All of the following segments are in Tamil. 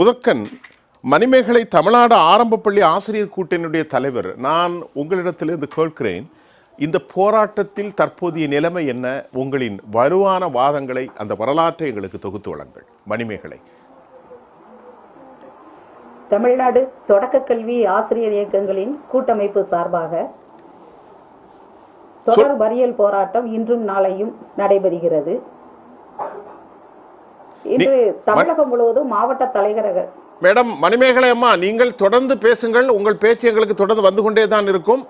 முதற்கண் மணிமேகலை தமிழ்நாடு ஆரம்ப பள்ளி ஆசிரியர் கூட்டணியுடைய தலைவர். நான் உங்களிடத்திலிருந்து கேட்கிறேன் இந்த போராட்டத்தில் தற்போதைய நிலைமை என்ன? உங்களின் வலுவான வாதங்களை அந்த வரலாற்றை எங்களுக்கு தொகுத்து வழங்கள் மணிமேகலை. தமிழ்நாடு தொடக்க கல்வி ஆசிரியர் இயக்கங்களின் கூட்டமைப்பு சார்பாக தொடர் மறியல் போராட்டம் இன்றும் நாளையும் நடைபெறுகிறது. இன்று தமிழகம் முழுவதும் மாவட்ட தலைவர்கள். மேடம் மணிமேகலை அம்மா நீங்கள் தொடர்ந்து பேசுங்கள். உங்கள் பேச்சு எங்களுக்கு தொடர்ந்து வந்து கொண்டே தான் இருக்கும்.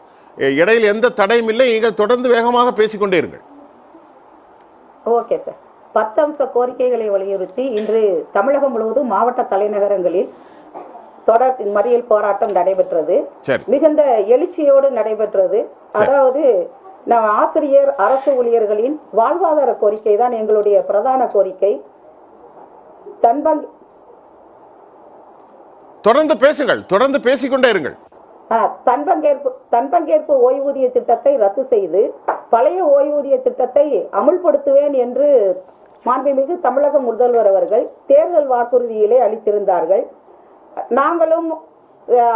இடையில் எந்த தடையும் இல்லை. நீங்கள் தொடர்ந்து வேகமாக பேசிக்கொண்டே இருங்கள். ஓகே சார் பத்து அம்ச கோரிக்கைகளை வலியுறுத்தி இன்று தமிழகம் முழுவதும் மாவட்ட தலைநகரங்களில் தொடர் மறியல் போராட்டம் நடைபெற்றது. மிகுந்த எழுச்சியோடு நடைபெற்றது. அதாவது நம் ஆசிரியர் அரசு ஊழியர்களின் வாழ்வாதார கோரிக்கை தான் எங்களுடைய பிரதான கோரிக்கை. தன்பங் தொடர்ந்து பேசுங்கள் தொடர்ந்து பேசிக்கொண்டே இருங்கள். தன்பங்கேற்பு தன்பங்கேற்பு ஓய்வூதிய திட்டத்தை ரத்து செய்து பழைய ஓய்வூதிய திட்டத்தை அமுல்படுத்துவேன் என்று மாண்புமிகு தமிழக முதல்வர் அவர்கள் தேர்தல் வாக்குறுதியிலே அளித்திருந்தார்கள். நாங்களும்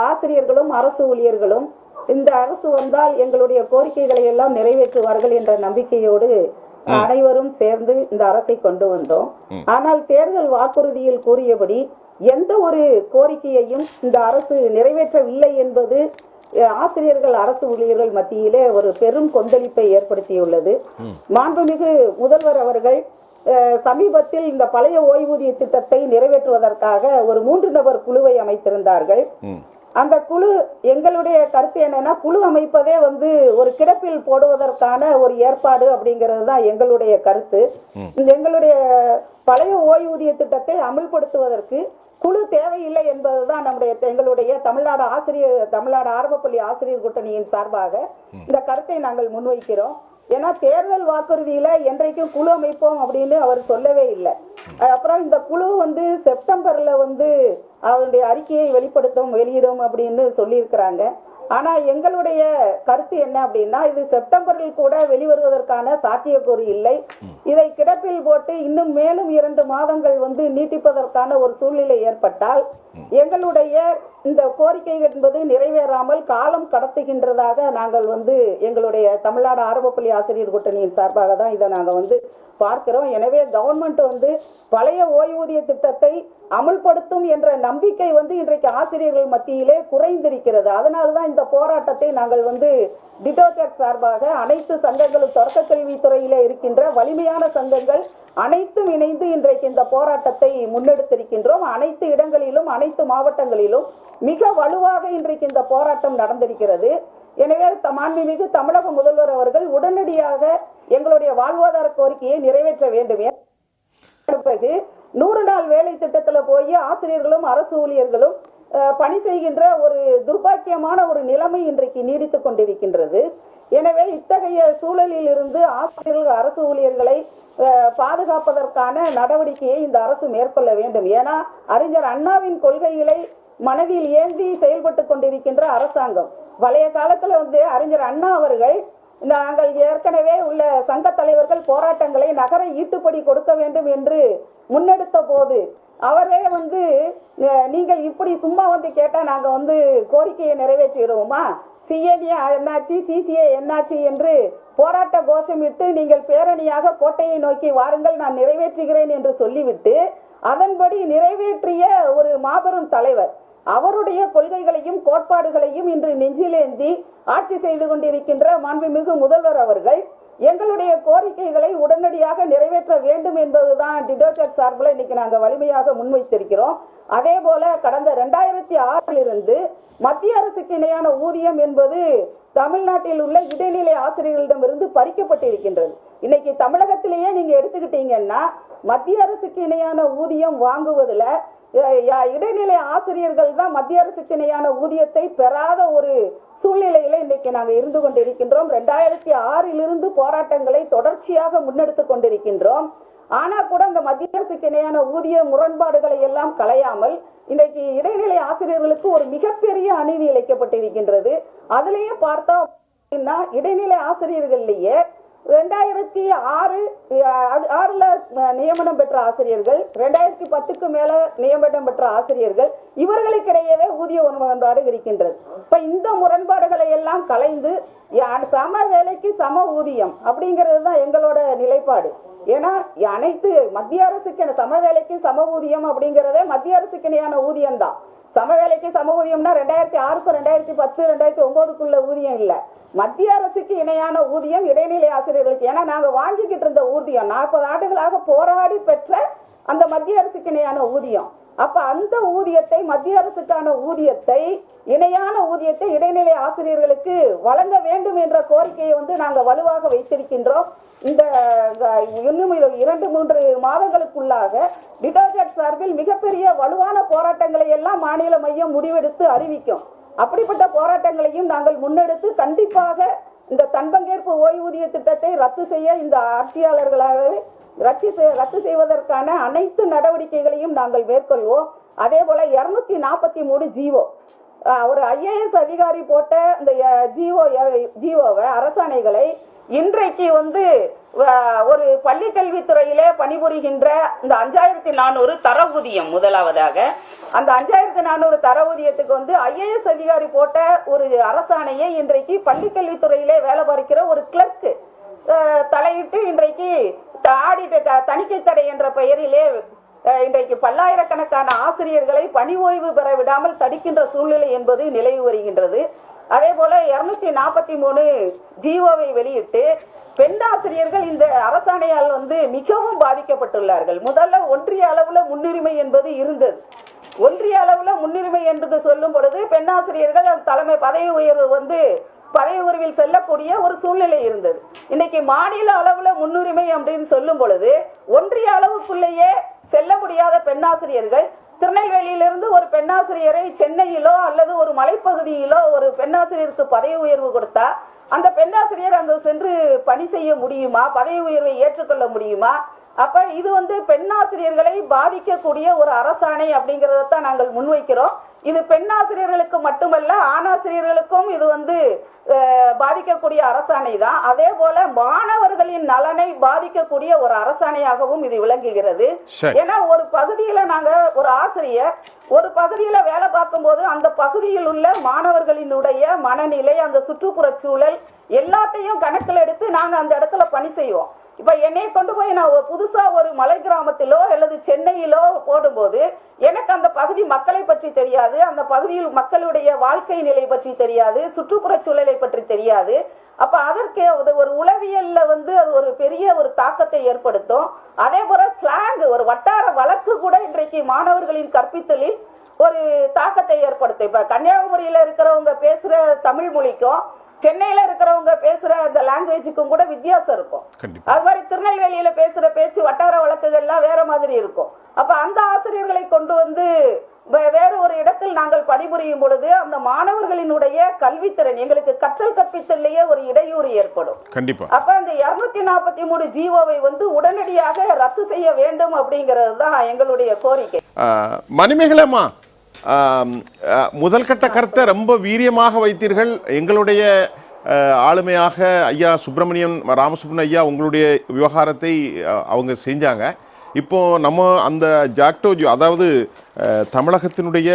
ஆசிரியர்களும் அரசு ஊழியர்களும் இந்த அரசு வந்தால் எங்களுடைய கோரிக்கைகளை எல்லாம் நிறைவேற்றுவார்கள் என்ற நம்பிக்கையோடு அனைவரும் சேர்ந்து இந்த அரசை கொண்டு வந்தோம். ஆனால் தேர்தல் வாக்குறுதியில் கூறியபடி எந்த ஒரு கோரிக்கையையும் இந்த அரசு நிறைவேற்றவில்லை என்பது ஆசிரியர்கள் அரசு ஊழியர்கள் மத்தியிலே ஒரு பெரும் கொந்தளிப்பை ஏற்படுத்தியுள்ளது. மாண்புமிகு முதல்வர் அவர்கள் சமீபத்தில் இந்த பழைய ஓய்வூதிய திட்டத்தை நிறைவேற்றுவதற்காக ஒரு மூன்று நபர் குழுவை அமைத்திருந்தார்கள். அந்த குழு எங்களுடைய கருத்து என்னன்னா குழு அமைப்பதே வந்து ஒரு கிடப்பில் போடுவதற்கான ஒரு ஏற்பாடு அப்படிங்கிறது தான் எங்களுடைய கருத்து. எங்களுடைய பழைய ஓய்வூதிய திட்டத்தை அமல்படுத்துவதற்கு குழு தேவையில்லை என்பதுதான் நம்முடைய எங்களுடைய தமிழ்நாடு ஆசிரியர் தமிழ்நாடு ஆரம்பப்பள்ளி ஆசிரியர் கூட்டணியின் சார்பாக இந்த கருத்தை நாங்கள் முன்வைக்கிறோம். ஏன்னா தேர்தல் வாக்குறுதியில என்றைக்கும் குழு அமைப்போம் அப்படின்னு அவர் சொல்லவே இல்லை. அப்புறம் இந்த குழு வந்து செப்டம்பர்ல வந்து அவருடைய அறிக்கையை வெளிப்படுத்தும் வெளியிடும் அப்படின்னு சொல்லியிருக்கிறாங்க. ஆனா எங்களுடைய கருத்து என்ன அப்படின்னா இது செப்டம்பரில் கூட வெளிவருவதற்கான சாத்தியக்கூறு இல்லை. இதை கிடப்பில் போட்டு இன்னும் மேலும் இரண்டு மாதங்கள் வந்து நீட்டிப்பதற்கான ஒரு சூழ்நிலை ஏற்பட்டால் எங்களுடைய இந்த கோரிக்கைகள் என்பது நிறைவேறாமல் காலம் கடத்துகின்றதாக நாங்கள் வந்து எங்களுடைய தமிழ்நாடு ஆரம்பப்பள்ளி ஆசிரியர் கூட்டணியின் சார்பாக தான் இதை நாங்கள் வந்து பார்க்கிறோம். எனவே கவர்மெண்ட் வந்து பழைய ஓய்வூதிய திட்டத்தை அமல்படுத்தும் என்ற நம்பிக்கை வந்து இன்றைக்கு ஆசிரியர்கள் மத்தியிலே குறைந்திருக்கிறது. அதனால தான் இந்த போராட்டத்தை நாங்கள் வந்து டிடோடெக் சார்பாக அனைத்து சங்கங்களும் தொடக்க கல்வித்துறையிலே இருக்கின்ற வலிமையான சங்கங்கள் அனைத்தும் இணைந்து இன்றைக்கு இந்த போராட்டத்தை முன்னெடுத்திருக்கின்றோம். அனைத்து இடங்களிலும் அனைத்து மாவட்டங்களிலும் மிக வலுவாக இன்றைக்கு இந்த போராட்டம் நடந்திருக்கிறது. எனவே மாண்புமிகு தமிழக முதல்வர் அவர்கள் உடனடியாக எங்களுடைய வாழ்வாதார கோரிக்கையை நிறைவேற்ற வேண்டும். பிறகு நூறு நாள் வேலை திட்டத்தில் போய் ஆசிரியர்களும் அரசு ஊழியர்களும் பணி செய்கின்ற ஒரு துர்பாக்கியமான ஒரு நிலைமை இன்றைக்கு நீடித்துக் கொண்டிருக்கின்றது. எனவே இத்தகைய சூழலில் இருந்து ஆசிரியர்கள் அரசு ஊழியர்களை பாதுகாப்பதற்கான நடவடிக்கையை இந்த அரசு மேற்கொள்ள வேண்டும். ஏன்னா அறிஞர் அண்ணாவின் கொள்கைகளை மனதில் ஏந்தி செயல்பட்டு கொண்டிருக்கின்ற அரசாங்கம். பழைய காலத்தில் வந்து அறிஞர் அண்ணா அவர்கள் நாங்கள் ஏற்கனவே உள்ள சங்க தலைவர்கள் போராட்டங்களை நகர ஈட்டுப்படி கொடுக்க வேண்டும் என்று முன்னெடுத்த போது அவரே வந்து நீங்கள் இப்படி சும்மா வந்து கேட்டால் நாங்கள் வந்து கோரிக்கையை நிறைவேற்றிடுவோமா? சிஏடி என்னாச்சு? சிசிஏ என்னாச்சு? என்று போராட்ட கோஷமிட்டு நீங்கள் பேரணியாக கோட்டையை நோக்கி வாருங்கள் நான் நிறைவேற்றுகிறேன் என்று சொல்லிவிட்டு அதன்படி நிறைவேற்றிய ஒரு மாபெரும் தலைவர். அவருடைய கொள்கைகளையும் கோட்பாடுகளையும் இன்று நெஞ்சிலேந்தி ஆட்சி செய்து கொண்டிருக்கின்ற மாண்புமிகு முதல்வர் அவர்கள் எங்களுடைய கோரிக்கைகளை உடனடியாக நிறைவேற்ற வேண்டும் என்பதுதான் டிடோடெக் சார்பில் இன்னைக்கு நாங்கள் வலிமையாக முன்வைத்திருக்கிறோம். அதே போல கடந்த ரெண்டாயிரத்தி ஆறிலிருந்து மத்திய அரசுக்கு இணையான ஊதியம் என்பது தமிழ்நாட்டில் உள்ள இடைநிலை ஆசிரியர்களிடமிருந்து பறிக்கப்பட்டிருக்கின்றது. இன்னைக்கு தமிழகத்திலேயே நீங்க எடுத்துக்கிட்டீங்கன்னா மத்திய அரசுக்கு இணையான ஊதியம் வாங்குவதில் இடைநிலை ஆசிரியர்கள் தான் மத்திய அரசுக்கு இணையான ஊதியத்தை பெறாத ஒரு சூழ்நிலையில இன்னைக்கு நாங்கள் இருந்து கொண்டிருக்கின்றோம். ரெண்டாயிரத்தி ஆறிலிருந்து போராட்டங்களை தொடர்ச்சியாக முன்னெடுத்து கொண்டிருக்கின்றோம். ஆனா கூட அந்த மத்திய அரசுக்கு இணையான ஊதிய முரண்பாடுகளை எல்லாம் களையாமல் இன்றைக்கு இடைநிலை ஆசிரியர்களுக்கு ஒரு மிகப்பெரிய அநீதி இழைக்கப்பட்டிருக்கின்றது. அதுலயே பார்த்தோம் அப்படின்னா இடைநிலை ஆசிரியர்கள்லயே ரெண்டாயிரத்தி ஆறு அது ஆறுல நியமனம் பெற்ற ஆசிரியர்கள் ரெண்டாயிரத்தி பத்துக்கு மேல நியமனம் பெற்ற ஆசிரியர்கள் இவர்களுக்கிடையவே ஊதிய முரண்பாடு இருக்கின்றது. இப்ப இந்த முரண்பாடுகளை எல்லாம் கலைந்து சம வேலைக்கு சம ஊதியம் அப்படிங்கிறது தான் எங்களோட நிலைப்பாடு. ஏன்னா அனைத்து மத்திய அரசுக்கு சம வேலைக்கு சம ஊதியம் அப்படிங்கிறதே மத்திய அரசுக்கு இணையான ஊதியம் தான் சமவேலைக்கு சம ஊதியம்னா ரெண்டாயிரத்தி ஆறுக்கும் ரெண்டாயிரத்தி பத்து ரெண்டாயிரத்தி ஒன்பதுக்குள்ள ஊதியம் இல்லை. மத்திய அரசுக்கு இணையான ஊதியம் இடைநிலை ஆசிரியர்களுக்கு. ஏன்னா நாங்கள் வாங்கிக்கிட்டு இருந்த ஊதியம் நாற்பது ஆண்டுகளாக போராடி பெற்ற அந்த மத்திய அரசுக்கு இணையான ஊதியம். அப்ப அந்த ஊதியத்தை மத்திய அரசுக்கான ஊதியத்தை இணையான ஊதியத்தை இடைநிலை ஆசிரியர்களுக்கு வழங்க வேண்டும் என்ற கோரிக்கையை வந்து நாங்கள் வலுவாக வைத்திருக்கின்றோம். இந்த இன்னும் இரண்டு மூன்று மாதங்களுக்குள்ளாக டிடர்ஜென்ட் சார்பில் மிகப்பெரிய வலுவான போராட்டங்களை எல்லாம் மாநில மையம் முடிவெடுத்து அறிவிக்கும். அப்படிப்பட்ட போராட்டங்களையும் நாங்கள் முன்னெடுத்து கண்டிப்பாக இந்த தன்பங்கேற்பு ஓய்வூதிய திட்டத்தை ரத்து செய்ய இந்த ஆட்சியாளர்களாகவே ரத்து செய்- ரத்து செய்வதற்கான அனைத்து நடவடிக்கைகளையும் நாங்கள் மேற்கொள்வோம். அதே போல இருநூத்தி நாற்பத்தி மூணு ஜீவோ ஒரு ஐஏஎஸ் அதிகாரி போட்ட இந்த ஜிஓ ஜிஓவை அரசாணைகளை இன்றைக்கு வந்து ஒரு பள்ளி கல்வித்துறையிலே பணிபுரிகின்ற இந்த அஞ்சாயிரத்தி நானூறு தர ஊதியம் முதலாவதாக. அந்த அஞ்சாயிரத்தி நானூறு தர ஊதியத்துக்கு வந்து ஐஏஎஸ் அதிகாரி போட்ட ஒரு அரசாணையை இன்றைக்கு பள்ளி கல்வித்துறையிலே வேலை பார்க்கிற ஒரு கிளர்க்கு தலையிட்டு இன்றைக்கு ஆடிட்டு தணிக்கை தடை என்ற பெயரிலே இன்றைக்கு பல்லாயிரக்கணக்கான ஆசிரியர்களை பணி ஓய்வு பெற விடாமல் தடுக்கின்ற சூழ்நிலை என்பது நிலவி வருகின்றது. அதே போல இருநூத்தி நாற்பத்தி மூணு ஜிஓவை வெளியிட்டு பெண் ஆசிரியர்கள் இந்த அரசாணையால் வந்து மிகவும் பாதிக்கப்பட்டுள்ளார்கள். முதல்ல ஒன்றிய அளவுல முன்னுரிமை என்பது இருந்தது. ஒன்றிய அளவுல முன்னுரிமை என்று சொல்லும் பொழுது பெண் ஆசிரியர்கள் அந்த தலைமை பதவி உயர்வு வந்து பதவி உயர்வில் செல்லக்கூடிய ஒரு சூழ்நிலை இருந்தது. இன்னைக்கு மாநில அளவுல முன்னுரிமை அப்படின்னு சொல்லும் பொழுது ஒன்றிய அளவுக்குள்ளேயே செல்ல முடியாத பெண்ணாசிரியர்கள் திருநெல்வேலியிலிருந்து ஒரு பெண்ணாசிரியரை சென்னையிலோ அல்லது ஒரு மலைப்பகுதியிலோ ஒரு பெண்ணாசிரியருக்கு பதவி உயர்வு கொடுத்தா அந்த பெண்ணாசிரியர் அங்கு சென்று பணி செய்ய முடியுமா? பதவி உயர்வை ஏற்றுக்கொள்ள முடியுமா? அப்ப இது வந்து பெண்ணாசிரியர்களை பாதிக்கக்கூடிய ஒரு அரசாணை அப்படிங்கிறத தான் நாங்கள் முன்வைக்கிறோம். இது பெண்ணாசிரியர்களுக்கு மட்டுமல்ல ஆணாசிரியர்களுக்கும் இது வந்து பாதிக்கக்கூடிய அரசாணை தான். அதே போல மாணவர்களின் நலனை பாதிக்கக்கூடிய ஒரு அரசாணையாகவும் இது விளங்குகிறது. ஏன்னா ஒரு பகுதியில நாங்க ஒரு ஆசிரியர் ஒரு பகுதியில வேலை பார்க்கும்போது அந்த பகுதியில் உள்ள மாணவர்களினுடைய மனநிலை அந்த சுற்றுப்புற சூழல் எல்லாத்தையும் கணக்கில் எடுத்து நாங்க அந்த இடத்துல பணி செய்வோம். இப்ப என்னை கொண்டு போய் நான் ஒரு புதுசா ஒரு மலை கிராமத்திலோ அல்லது சென்னையிலோ போடும்போது எனக்கு அந்த பகுதி மக்களை பற்றி தெரியாது அந்த பகுதியில் மக்களுடைய வாழ்க்கை நிலை பற்றி தெரியாது சுற்றுப்புற சூழலை பற்றி தெரியாது. அப்ப அதற்கு அது ஒரு உளவியல்ல வந்து அது ஒரு பெரிய ஒரு தாக்கத்தை ஏற்படுத்தும். அதே போல ஸ்லாங் ஒரு வட்டார வழக்கு கூட இன்றைக்கு மாணவர்களின் கற்பித்தலில் ஒரு தாக்கத்தை ஏற்படுத்தும். இப்ப கன்னியாகுமரியில இருக்கிறவங்க பேசுற தமிழ் மொழிக்கும் சென்னையில இருக்கிறவங்க பேசுற அந்த லாங்குவேஜுக்கும் கூட வித்தியாசம் இருக்கும். அது மாதிரி திருநெல்வேலியில பேசுற பேச்சு வட்டார வழக்குகள்லாம் வேற மாதிரி இருக்கும். அப்ப அந்த ஆசிரியர்களை கொண்டு வந்து வேற ஒரு இடத்தில் நாங்கள் பணிபுரியும் பொழுது அந்த மாணவர்களினுடைய கல்வித்திறன் எங்களுக்கு கற்றல் கற்பித்தல்லையே ஒரு இடையூறு ஏற்படும். கண்டிப்பா. அப்ப அந்த இருநூத்தி நாற்பத்தி மூணு ஜீவோவை வந்து உடனடியாக ரத்து செய்ய வேண்டும் அப்படிங்கிறது தான் எங்களுடைய கோரிக்கை. மணிமேகலைம்மா முதல் கட்ட கருத்தை ரொம்ப வீரியமாக வைத்தீர்கள். எங்களுடைய ஆளுமையாக ஐயா சுப்பிரமணியன் ராமசுப்ரமணியன் ஐயா உங்களுடைய விவகாரத்தை அவங்க செஞ்சாங்க. இப்போ நம்ம அந்த ஜாக்டோஜி அதாவது தமிழகத்தினுடைய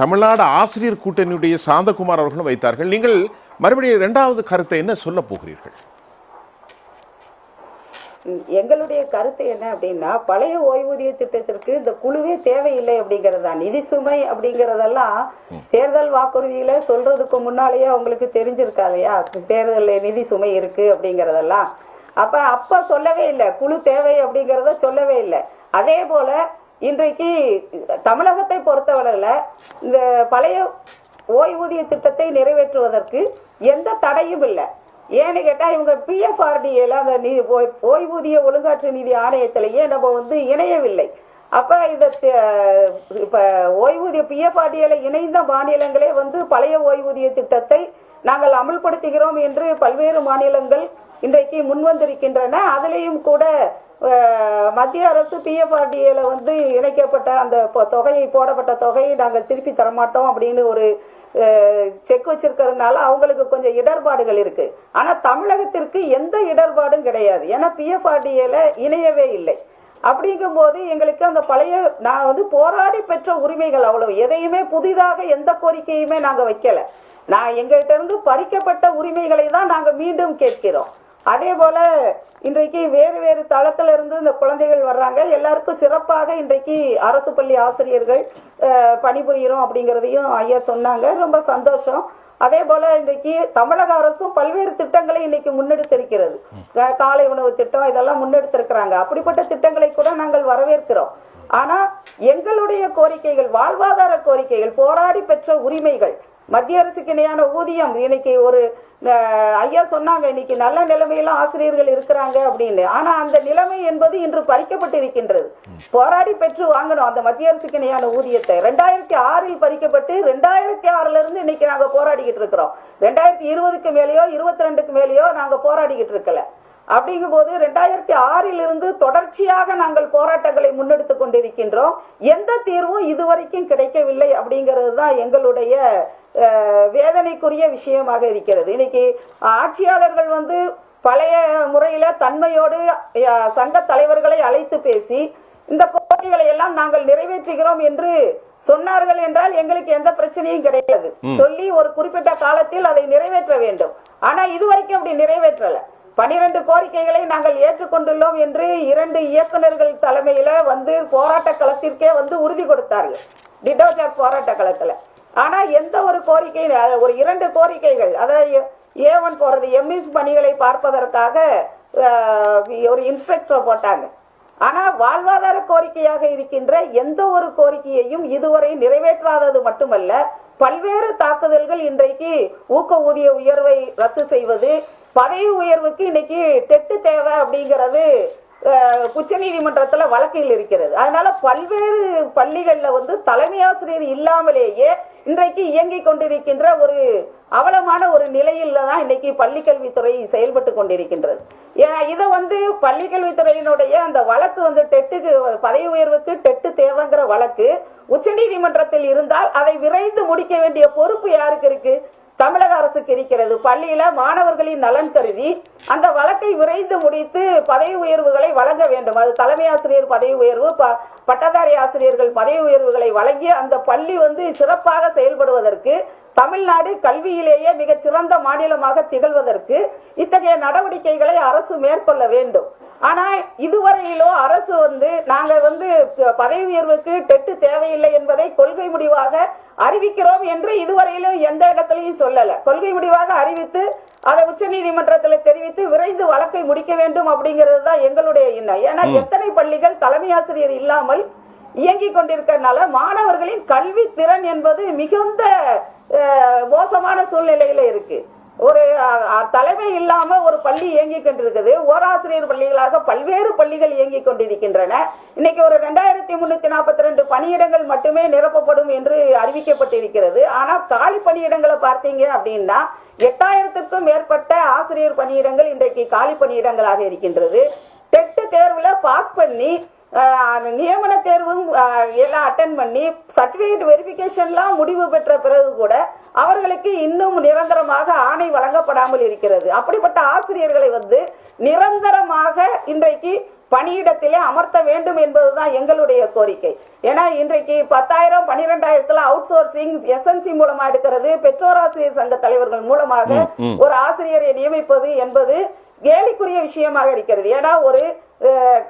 தமிழ்நாடு ஆசிரியர் கூட்டணியுடைய சாந்தகுமார் அவர்களும் வைத்தார்கள். நீங்கள் மறுபடியும் ரெண்டாவது கருத்தை என்ன சொல்ல போகிறீர்கள்? எங்களுடைய கருத்து என்ன அப்படின்னா பழைய ஓய்வூதிய திட்டத்திற்கு இந்த குழுவே தேவையில்லை அப்படிங்கிறது? தான் நிதி சுமை அப்படிங்கறதெல்லாம் தேர்தல் வாக்குறுதியில சொல்றதுக்கு முன்னாலேயே உங்களுக்கு தெரிஞ்சிருக்காதையா? தேர்தலில் நிதி சுமை இருக்கு அப்படிங்கறதெல்லாம். அப்ப அப்ப சொல்லவே இல்லை. குழு தேவை அப்படிங்கறத சொல்லவே இல்லை. அதே போல இன்றைக்கு தமிழகத்தை பொறுத்தவரையில இந்த பழைய ஓய்வூதிய திட்டத்தை நிறைவேற்றுவதற்கு எந்த தடையும் இல்லை. ஏன்னு கேட்டால் இவங்க பிஎஃப்ஆர்டிஏல அந்த நீ ஓய்வூதிய ஒழுங்காற்று நிதி ஆணையத்திலேயே நம்ம வந்து இணையவில்லை. அப்போ இந்த இப்போ ஓய்வூதிய பிஎஃப்ஆர்டிஏல இணைந்த மாநிலங்களே வந்து பழைய ஓய்வூதிய திட்டத்தை நாங்கள் அமல்படுத்துகிறோம் என்று பல்வேறு மாநிலங்கள் இன்றைக்கு முன்வந்திருக்கின்றன. அதுலேயும் கூட மத்திய அரசு பிஎஃப்ஆர்டிஏல வந்து இணைக்கப்பட்ட அந்த தொகையை போடப்பட்ட தொகையை நாங்கள் திருப்பி தரமாட்டோம் அப்படின்னு ஒரு செக் வச்சிருக்கிறதுனால அவங்களுக்கு கொஞ்சம் இடர்பாடுகள் இருக்குது ஆனால் தமிழகத்திற்கு எந்த இடர்பாடும் கிடையாது. ஏன்னா பிஎஃப்ஆர்டிஏல இணையவே இல்லை. அப்படிங்கும்போது எங்களுக்கு அந்த பழைய நான் வந்து போராடி பெற்ற உரிமைகள் அவ்வளவு. எதையுமே புதிதாக எந்த கோரிக்கையுமே நாங்கள் வைக்கலை. நான் எங்கள்கிட்ட இருந்து பறிக்கப்பட்ட உரிமைகளை தான் நாங்கள் மீண்டும் கேட்கிறோம். அதே போல இன்றைக்கு வேறு வேறு தளத்துல இருந்து இந்த குழந்தைகள் வர்றாங்க. எல்லாருக்கும் சிறப்பாக இன்றைக்கு அரசு பள்ளி ஆசிரியர்கள் பணிபுரிகிறோம் அப்படிங்கிறதையும் ஐயா சொன்னாங்க. ரொம்ப சந்தோஷம். அதே போல இன்றைக்கு தமிழக அரசும் பல்வேறு திட்டங்களை இன்னைக்கு முன்னெடுத்திருக்கிறது. காலை உணவு திட்டம் இதெல்லாம் முன்னெடுத்திருக்கிறாங்க. அப்படிப்பட்ட திட்டங்களை கூட நாங்கள் வரவேற்கிறோம். ஆனா எங்களுடைய கோரிக்கைகள் வாழ்வாதார கோரிக்கைகள் போராடி பெற்ற உரிமைகள் மத்திய அரசுக்கு இணையான ஊதியம் இன்னைக்கு ஒரு ஐயா சொன்னாங்க இன்னைக்கு நல்ல நிலைமையில ஆசிரியர்கள் இருக்கிறாங்க அப்படின்னு. ஆனா அந்த நிலைமை என்பது இன்று பறிக்கப்பட்டிருக்கின்றது. போராடி பெற்று வாங்கணும். அந்த மத்திய அரசுக்கு இணையான ஊதியத்தை. ரெண்டாயிரத்தி ஆறில் பறிக்கப்பட்டு ரெண்டாயிரத்தி ஆறுல இருந்து இன்னைக்கு நாங்க போராடிக்கிட்டு இருக்கிறோம். ரெண்டாயிரத்தி இருபதுக்கு மேலேயோ இருபத்தி ரெண்டுக்கு மேலேயோ நாங்க போராடிக்கிட்டு இருக்கல. அப்படிங்கும்போது ரெண்டாயிரத்தி ஆறில் இருந்து தொடர்ச்சியாக நாங்கள் போராட்டங்களை முன்னெடுத்து கொண்டிருக்கின்றோம். எந்த தீர்வும் இதுவரைக்கும் கிடைக்கவில்லை அப்படிங்கிறது தான் எங்களுடைய வேதனைக்குரிய விஷயமாக இருக்கிறது. இன்னைக்கு ஆட்சியாளர்கள் வந்து பழைய முறையில தன்மையோடு சங்க தலைவர்களை அழைத்து பேசி இந்த கோரிக்கைகளை எல்லாம் நாங்கள் நிறைவேற்றுகிறோம் என்று சொன்னார்கள் என்றால் எங்களுக்கு எந்த பிரச்சனையும் கிடையாது. சொல்லி ஒரு குறிப்பிட்ட காலத்தில் அதை நிறைவேற்ற வேண்டும். ஆனா இதுவரைக்கும் அப்படி நிறைவேற்றல. பனிரெண்டு கோரிக்கைகளை நாங்கள் ஏற்றுக்கொண்டுள்ளோம் என்று இரண்டு இயக்குனர்கள் தலைமையில வந்து போராட்ட களத்திற்கே வந்து உறுதி கொடுத்தார்கள். டிடோஜாக் போராட்ட களத்துல ஆனால் எந்த ஒரு கோரிக்கை ஒரு இரண்டு கோரிக்கைகள் அதாவது ஏ போகிறது எம்இஸ் பணிகளை பார்ப்பதற்காக ஒரு இன்ஸ்ட்ரக்டர் போட்டாங்க. ஆனால் வாழ்வாதார கோரிக்கையாக இருக்கின்ற எந்த ஒரு கோரிக்கையையும் இதுவரை நிறைவேற்றாதது மட்டுமல்ல பல்வேறு தாக்குதல்கள் இன்றைக்கு ஊக்க ஊதிய உயர்வை ரத்து செய்வது பதவி உயர்வுக்கு இன்னைக்கு டெட்டு தேவை அப்படிங்கிறது உச்ச நீதிமன்றத்தில் வழக்கில் இருக்கிறது. அதனால பல்வேறு பள்ளிகளில் வந்து தலைமை ஆசிரியர் இல்லாமலேயே இன்றைக்கு இயங்கிக் கொண்டிருக்கின்ற ஒரு அவலமான ஒரு நிலையில் தான் இன்னைக்கு பள்ளி கல்வித்துறை செயல்பட்டு கொண்டிருக்கின்றது. ஏன்னா இதை வந்து பள்ளிக்கல்வித்துறையினுடைய அந்த வழக்கு வந்து டெட்டுக்கு பதவி உயர்வுக்கு டெட்டு தேவைங்கிற வழக்கு உச்சநீதிமன்றத்தில் இருந்தால் அதை விரைந்து முடிக்க வேண்டிய பொறுப்பு யாருக்கு இருக்கு? தமிழக அரசுக்கு இருக்கிறது. பள்ளியில மாணவர்களின் நலன் கருதி அந்த வழக்கை விரைந்து முடித்து பதவி உயர்வுகளை வழங்க வேண்டும். அது தலைமை ஆசிரியர் பதவி உயர்வு ப- பட்டதாரி ஆசிரியர்கள் பதவி உயர்வுகளை வழங்கி அந்த பள்ளி வந்து சிறப்பாக செயல்படுவதற்கு தமிழ்நாடு கல்வியிலேயே மிக சிறந்த மாநிலமாக திகழ்வதற்கு இத்தகைய நடவடிக்கைகளை அரசு மேற்கொள்ள வேண்டும். ஆனால் இதுவரையிலோ அரசு வந்து நாங்கள் வந்து பதவி உயர்வுக்கு டெட்டு தேவையில்லை என்பதை கொள்கை முடிவாக அறிவிக்கிறோம் என்று இதுவரையிலும் எந்த இடத்திலையும் சொல்லல. கொள்கை முடிவாக அறிவித்து அதை உச்சநீதிமன்றத்தில் தெரிவித்து விரைந்து வழக்கை முடிக்க வேண்டும் அப்படிங்கிறது தான் எங்களுடைய எண்ணம். ஏன்னா எத்தனை பள்ளிகள் தலைமை ஆசிரியர் இல்லாமல் இயங்கிக் கொண்டிருக்கிறதுனால மாணவர்களின் கல்வி திறன் என்பது மிகுந்த மோசமான சூழ்நிலையில இருக்கு. ஒரு தலைமை இல்லாமல் ஒரு பள்ளி இயங்கிக் கொண்டிருக்குது. ஓராசிரியர் பள்ளிகளாக பல்வேறு பள்ளிகள் இயங்கிக் கொண்டிருக்கின்றன. இன்னைக்கு ஒரு ரெண்டாயிரத்தி முன்னூற்றி நாற்பத்தி ரெண்டு பணியிடங்கள் மட்டுமே நிரப்பப்படும் என்று அறிவிக்கப்பட்டிருக்கிறது. ஆனால் காலி பணியிடங்களை பார்த்தீங்க அப்படின்னா எட்டாயிரத்திற்கும் மேற்பட்ட ஆசிரியர் பணியிடங்கள் இன்றைக்கு காலி பணியிடங்களாக இருக்கின்றது. டெட்டு தேர்வில் பாஸ் பண்ணி நியமன தேர்வும் எல்லாம் அட்டன் பண்ணி சர்டிபிகேட் வெரிஃபிகேஷன்லாம் முடிவு பெற்ற பிறகு கூட அவர்களுக்கு இன்னும் நிரந்தரமாக ஆணை வழங்கப்படாமல் இருக்கிறது. அப்படிப்பட்ட ஆசிரியர்களை வந்து நிரந்தரமாக இன்றைக்கு பணியிடத்திலே அமர்த்த வேண்டும் என்பதுதான் எங்களுடைய கோரிக்கை. ஏன்னா இன்றைக்கு பத்தாயிரம் பன்னிரெண்டாயிரத்துல அவுட் சோர்சிங் எஸ்என்சி மூலமா எடுக்கிறது பெற்றோர் ஆசிரியர் சங்க தலைவர்கள் மூலமாக ஒரு ஆசிரியரை நியமிப்பது என்பது கேலிக்குரிய விஷயமாக இருக்கிறது. ஏன்னா ஒரு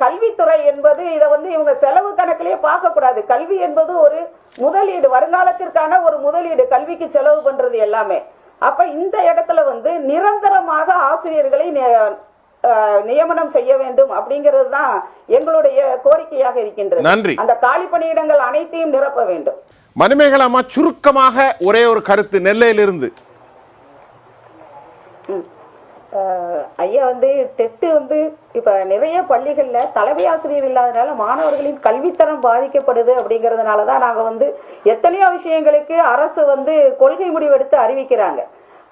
கல்வித்துறை என்பது இதை வந்து இவங்க செலவு கணக்கிலேயே பார்க்க கூடாது கல்வி என்பது ஒரு முதலீடு வருங்காலத்திற்கான ஒரு முதலீடு கல்விக்கு செலவு பண்றது எல்லாமே. அப்ப இந்த இடத்துல வந்து நிரந்தரமாக ஆசிரியர்களை நியமனம் செய்ய வேண்டும் அப்படிங்கிறது தான் எங்களுடைய கோரிக்கையாக இருக்கின்றது. நன்றி. அந்த காலி பணியிடங்கள் அனைத்தையும் நிரப்ப வேண்டும். மணிமேகலாமா சுருக்கமாக ஒரே ஒரு கருத்து நெல்லையிலிருந்து. ஐயா வந்து டெட்டு வந்து இப்போ நிறைய பள்ளிகளில் தலைமை ஆசிரியர் இல்லாதனால மாணவர்களின் கல்வித்தரம் பாதிக்கப்படுது அப்படிங்கிறதுனால தான் நாங்கள் வந்து எத்தனையோ விஷயங்களுக்கு அரசு வந்து கொள்கை முடிவெடுத்து அறிவிக்கிறாங்க.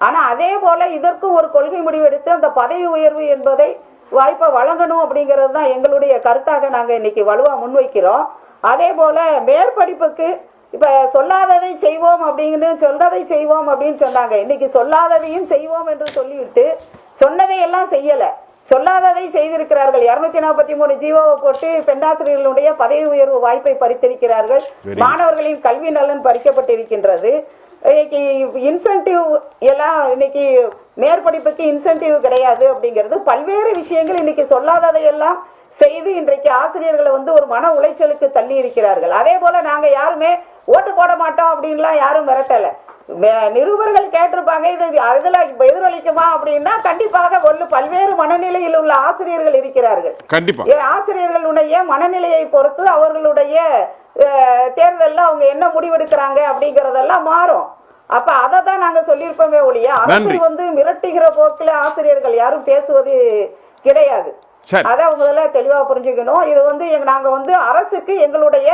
ஆனால் அதே போல் இதற்கும் ஒரு கொள்கை முடிவெடுத்து அந்த பதவி உயர்வு என்பதை வாய்ப்பை வழங்கணும் அப்படிங்கிறது தான் எங்களுடைய கருத்தாக நாங்கள் இன்னைக்கு வலுவாக முன்வைக்கிறோம். அதே போல் மேற்படிப்புக்கு இப்போ சொல்லாததை செய்வோம் அப்படின்னு சொல்றதை செய்வோம் அப்படின்னு சொன்னாங்க. இன்னைக்கு சொல்லாததையும் செய்வோம் என்று சொல்லிவிட்டு சொன்னதை எல்லாம் செய்யல. சொல்லாததை செய்திருக்கிறார்கள். இருநூத்தி நாற்பத்தி மூணு ஜீவோவை போட்டு பெண்ணாசிரியர்களுடைய பதவி உயர்வு வாய்ப்பை பறித்திருக்கிறார்கள் மாணவர்களின் கல்வி நலன் பறிக்கப்பட்டிருக்கின்றது. இன்னைக்கு இன்சென்டிவ் எல்லாம் இன்னைக்கு மேற்படிப்புக்கு இன்சென்டிவ் கிடையாது அப்படிங்கிறது. பல்வேறு விஷயங்கள் இன்னைக்கு சொல்லாததையெல்லாம் செய்து இன்றைக்கு ஆசிரியர்களை வந்து ஒரு மன உளைச்சலுக்கு தள்ளி இருக்கிறார்கள். அதே போல நாங்க யாருமே ஓட்டு போட மாட்டோம் அப்படின்லாம் யாரும் மிரட்டல. நிருபர்கள் கேட்டிருப்பாங்க இது அதுல எதிரொலிக்குமா அப்படின்னா கண்டிப்பாக ஒன்று பல்வேறு மனநிலையில் உள்ள ஆசிரியர்கள் இருக்கிறார்கள் கண்டிப்பா ஏ, ஆசிரியர்களுடைய மனநிலையை பொறுத்து அவர்களுடைய தேர்தல்ல அவங்க என்ன முடிவெடுக்கிறாங்க அப்படிங்கறதெல்லாம் மாறும் அப்ப அதை தான் நாங்க சொல்லியிருப்போமே ஒழிய அரசு. வந்து மிரட்டுகிற போக்கில் ஆசிரியர்கள் யாரும் பேசுவது கிடையாது. அதை முதல்ல தெளிவா புரிஞ்சுக்கணும். இது வந்து நாங்கள் நாங்க வந்து அரசுக்கு எங்களுடைய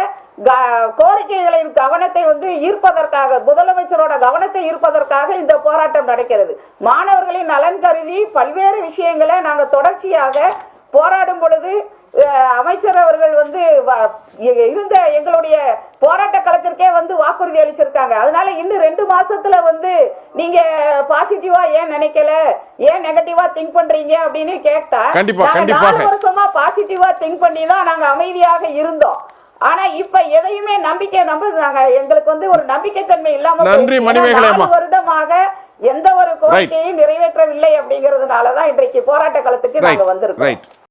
க- கோரிக்கைகளின் கவனத்தை வந்து ஈர்ப்பதற்காக முதலமைச்சரோட கவனத்தை ஈர்ப்பதற்காக இந்த போராட்டம் நடக்கிறது. மாணவர்களின் நலன் கருதி பல்வேறு விஷயங்களை நாங்க தொடர்ச்சியாக போராடும் பொழுது அஹ், அமைச்சர் அவர்கள் வந்து வ- இருந்த எங்களுடைய போராட்ட களத்திற்கே வந்து வாக்குறுதி அளிச்சிருக்காங்க. அதனால இன்னும் ரெண்டு மாசத்துல வந்து நீங்க பாசிட்டிவா ஏன் நினைக்கல? ஏன் நெகட்டிவா திங்க் பண்றீங்க அப்படின்னு கேட்டா. நாலு வருஷமா பாசிட்டிவா திங்க் பண்ணி தான் நாங்க அமைதியாக இருந்தோம். ஆனா இப்ப எதையுமே நம்பிக்கை நம்ப நாங்க எங்களுக்கு வந்து ஒரு நம்பிக்கைத்தன்மை இல்லாம நன்றி, வருடமாக எந்த ஒரு கோரிக்கையும் நிறைவேற்றவில்லை அப்படிங்கறதுனாலதான் இன்றைக்கு போராட்ட களத்துக்கு நாங்க வந்திருக்கோம்.